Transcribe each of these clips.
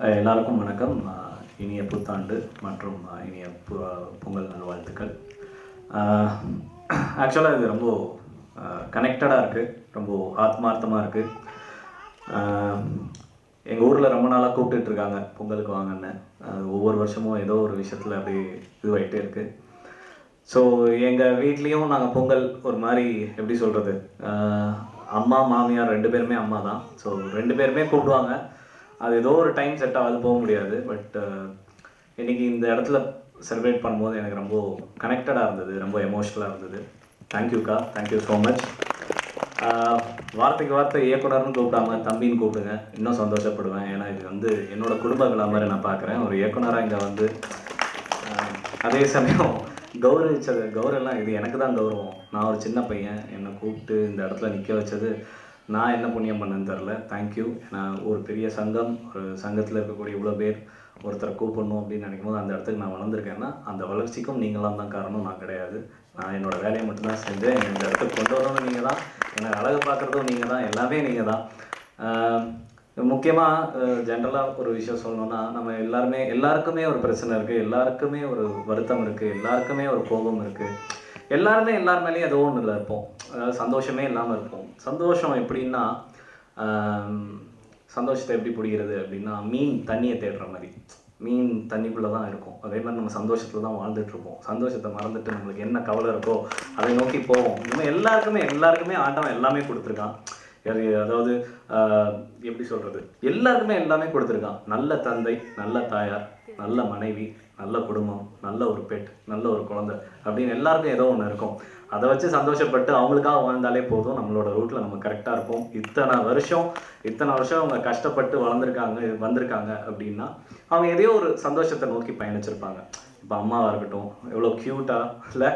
எல்லாருக்கும் வணக்கம். இனிய புத்தாண்டு மற்றும் இனிய பு- பொங்கல் நல்வாழ்த்துக்கள். ஆக்சுவலாக இது ரொம்ப கனெக்டடாக இருக்குது ரொம்ப ஆத்மார்த்தமாக இருக்குது எங்கள் ஊரில் ரொம்ப நாளாக கூப்பிட்டுட்டு இருக்காங்க பொங்கலுக்கு வாங்கன்னு. ஒவ்வொரு வருஷமும் ஏதோ ஒரு விஷயத்தில் அப்படியே இதுவாகிட்டே இருக்குது ஸோ எங்கள் வீட்லேயும் நாங்கள் பொங்கல் ஒரு மாதிரி எப்படி சொல்கிறது அம்மா மாமியார் ரெண்டு பேருமே அம்மா தான் ஸோ ரெண்டு பேருமே கூப்பிடுவாங்க. அது ஏதோ ஒரு டைம் செட் ஆகாது போக முடியாது. பட் uh, இன்னைக்கு இந்த இடத்துல செலிப்ரேட் பண்ணும்போது எனக்கு ரொம்ப கனெக்டடாக இருந்தது ரொம்ப எமோஷ்னலாக இருந்தது. தேங்க்யூக்கா தேங்க்யூ ஸோ மச் வார்த்தைக்கு வார்த்தை இயக்குனர்னு கூப்பிடாம தம்பின்னு கூப்பிடுங்க. இன்னும் சந்தோஷப்படுவேன். ஏன்னா இது வந்து என்னோட குடும்ப விழா மாதிரி நான் பார்க்குறேன். ஒரு இயக்குனராக இங்கே வந்து uh, அதே சமயம் கௌரவிச்சது கௌரவம்லாம் இது எனக்கு தான் கௌரவம். நான் ஒரு சின்ன பையன். என்னை கூப்பிட்டு இந்த இடத்துல நிற்க வச்சது நான் என்ன புண்ணியம் பண்ணேன்னு தெரில தேங்க்யூ நான் ஒரு பெரிய சங்கம் ஒரு சங்கத்தில் இருக்கக்கூடிய இவ்வளோ பேர் ஒருத்தரை கூப்பிடணும் அப்படின்னு நினைக்கும் போது அந்த இடத்துக்கு நான் வளர்ந்துருக்கேன்னா அந்த வளர்ச்சிக்கும் நீங்களாம் தான் காரணம். நான் கிடையாது. நான் என்னோடய வேலையை மட்டும்தான் செஞ்சேன். என்னை இந்த இடத்துக்கு கொண்டு வரணும் நீங்கள் தான் என்னை அழகு பார்க்குறதும் நீங்கள் தான் எல்லாமே நீங்கள் தான் முக்கியமாக ஜென்ரலாக ஒரு விஷயம் சொல்லணும்னா நம்ம எல்லாருமே எல்லாருக்குமே ஒரு பிரச்சனை இருக்குது எல்லாருக்குமே ஒரு வருத்தம் இருக்குது எல்லாருக்குமே ஒரு கோபம் இருக்குது எல்லாருமே எல்லார் மேலேயும் ஏதோ ஒன்றில் இருப்போம். சந்தோஷமே இல்லாமல் இருப்போம். சந்தோஷம் எப்படின்னா சந்தோஷத்தை எப்படி பிடிக்கிறது அப்படின்னா மீன் தண்ணியை தேடுற மாதிரி. மீன் தண்ணிக்குள்ளே தான் இருக்கும். அதே மாதிரி நம்ம சந்தோஷத்தில் தான் வாழ்ந்துட்டுருப்போம். சந்தோஷத்தை மறந்துட்டு நம்மளுக்கு என்ன கவலை இருக்கோ அதை நோக்கி போவோம். இன்னும் எல்லாருக்குமே எல்லாருக்குமே ஆண்டவன் எல்லாமே கொடுத்துருக்கான். அதாவது எப்படி சொல்கிறது எல்லாருக்குமே எல்லாமே கொடுத்துருக்கான். நல்ல தந்தை நல்ல தாயார் நல்ல மனைவி நல்ல குடும்பம் நல்ல ஒரு பெட் நல்ல ஒரு குழந்தை அப்படின்னு எல்லாருக்கும் ஏதோ ஒன்று இருக்கும். அதை வச்சு சந்தோஷப்பட்டு அவங்களுக்காக வாழ்ந்தாலே போதும். நம்மளோட ரூட்டில் நம்ம கரெக்டாக இருப்போம். இத்தனை வருஷம் இத்தனை வருஷம் அவங்க கஷ்டப்பட்டு வளர்ந்துருக்காங்க வந்திருக்காங்க அப்படின்னா அவங்க எதையோ ஒரு சந்தோஷத்தை நோக்கி பயணிச்சிருப்பாங்க. இப்போ அம்மாவாக இருக்கட்டும் எவ்வளோ க்யூட்டாக இல்லை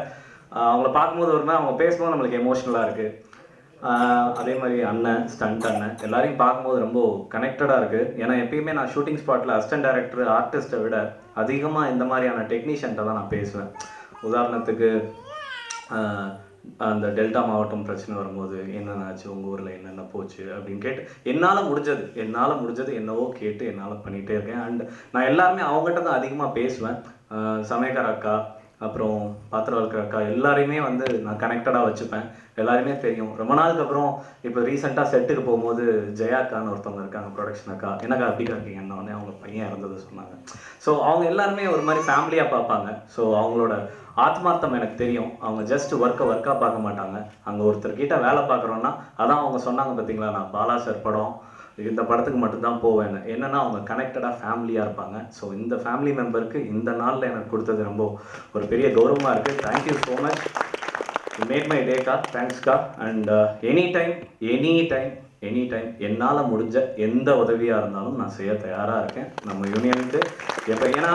அவங்கள பார்க்கும்போது ஒரு நாள் அவங்க பேசும்போது நம்மளுக்கு எமோஷ்னலாக இருக்குது அதே மாதிரி அண்ணன் ஸ்டண்ட் அண்ணன் எல்லாரையும் பார்க்கும்போது ரொம்ப கனெக்டடாக இருக்குது ஏன்னா எப்பயுமே நான் ஷூட்டிங் ஸ்பாட்டில் அசிஸ்டன்ட் டேரக்டர் ஆர்டிஸ்ட்டை விட அதிகமாக இந்த மாதிரியான டெக்னீஷியன்ட்ட தான் நான் பேசுவேன். உதாரணத்துக்கு அந்த டெல்டா மாவட்டம் பிரச்சனை வரும்போது என்னென்ன ஆச்சு உங்கள் ஊரில் என்னென்ன போச்சு? அப்படின்னு கேட்டு என்னால் முடிஞ்சது என்னால் முடிஞ்சது என்னவோ கேட்டு என்னால் பண்ணிகிட்டே இருக்கேன். அண்ட் நான் எல்லாருமே அவங்ககிட்ட தான் அதிகமாக பேசுவேன். சமயக்கார அக்கா அப்புறம் பாத்திரம் வளர்க்குற அக்கா எல்லாரையுமே வந்து நான் கனெக்டடாக வச்சுப்பேன். எல்லாருமே தெரியும். ரொம்ப நாளுக்கு அப்புறம் இப்போ ரீசெண்டாக செட்டுக்கு போகும்போது ஜெயா அக்கான்னு ஒருத்தவங்க இருக்காங்க ப்ரொடக்ஷன் அக்கா. என்னக்கா அப்படிக்கா இருக்கீங்கன்னு உடனே அவங்க பையன் இறந்தது சொன்னாங்க. ஸோ அவங்க எல்லாருமே ஒரு மாதிரி ஃபேமிலியாக பார்ப்பாங்க. ஸோ அவங்களோட ஆத்மார்த்தம் எனக்கு தெரியும். அவங்க ஜஸ்ட் ஒர்க்கை ஒர்க்காக பார்க்க மாட்டாங்க. அங்கே ஒருத்தர்கிட்ட வேலை பார்க்குறோன்னா அதான் அவங்க சொன்னாங்க பார்த்தீங்களா நான் பாலா சார் படம் இந்த படத்துக்கு மட்டும்தான் போவேன் என்னன்னா அவங்க கனெக்டடாக ஃபேமிலியாக இருப்பாங்க. ஸோ இந்த ஃபேமிலி மெம்பருக்கு இந்த நாளில் எனக்கு கொடுத்தது ரொம்ப ஒரு பெரிய கௌரவமாக இருக்குது thank you so much made my டேக்கா தேங்க்ஸ்க்கா and any time any time any time என்னால் முடிஞ்ச எந்த உதவியாக இருந்தாலும் நான் செய்ய தயாராக இருக்கேன். நம்ம யூனியனுக்கு எப்போ ஏன்னா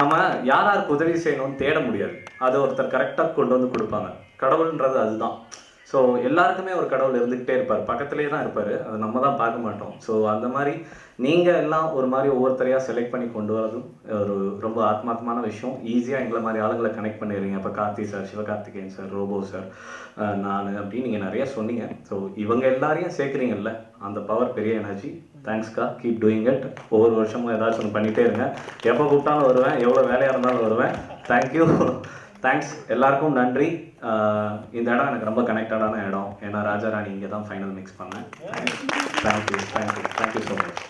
நம்ம யார் யாருக்கு உதவி செய்யணும்னு தேட முடியாது. அதை ஒருத்தர் கரெக்டாக கொண்டு வந்து கொடுப்பாங்க. கடவுள்ன்றது அதுதான். ஸோ எல்லாருக்குமே ஒரு கடவுள் இருந்துக்கிட்டே இருப்பார். பக்கத்துலேயே தான் இருப்பார். அதை நம்ம தான் பார்க்க மாட்டோம். ஸோ அந்த மாதிரி நீங்கள் எல்லாம் ஒரு மாதிரி ஒவ்வொருத்தரையாக செலக்ட் பண்ணி கொண்டு வரதும் ஒரு ரொம்ப ஆத்மார்த்தமான விஷயம். ஈஸியாக எங்களை மாதிரி ஆளுங்களை கனெக்ட் பண்ணிடுறீங்க. இப்போ Karthi sir Sivakarthikeyan sir Robo sir நான் அப்படின்னு நீங்கள் நிறைய சொன்னீங்க. ஸோ இவங்க எல்லாரையும் சேர்க்குறீங்கல்ல அந்த பவர் பெரிய எனர்ஜி தேங்க்ஸ்க்கா கீப் டூயிங் இட் ஒவ்வொரு வருஷமும் ஏதாச்சும் ஒன்று பண்ணிகிட்டே இருங்க. எப்போ கூப்பிட்டாலும் வருவேன். எவ்வளோ வேலையாக இருந்தாலும் வருவேன். தேங்க்யூ தேங்க்ஸ் எல்லாருக்கும் நன்றி. இந்த இடம் எனக்கு ரொம்ப கனெக்டடான இடம். ஏன்னா ராஜா ராணி இங்கே தான் ஃபைனல் மிக்ஸ் பண்ணேன் thank you thank you thank you so much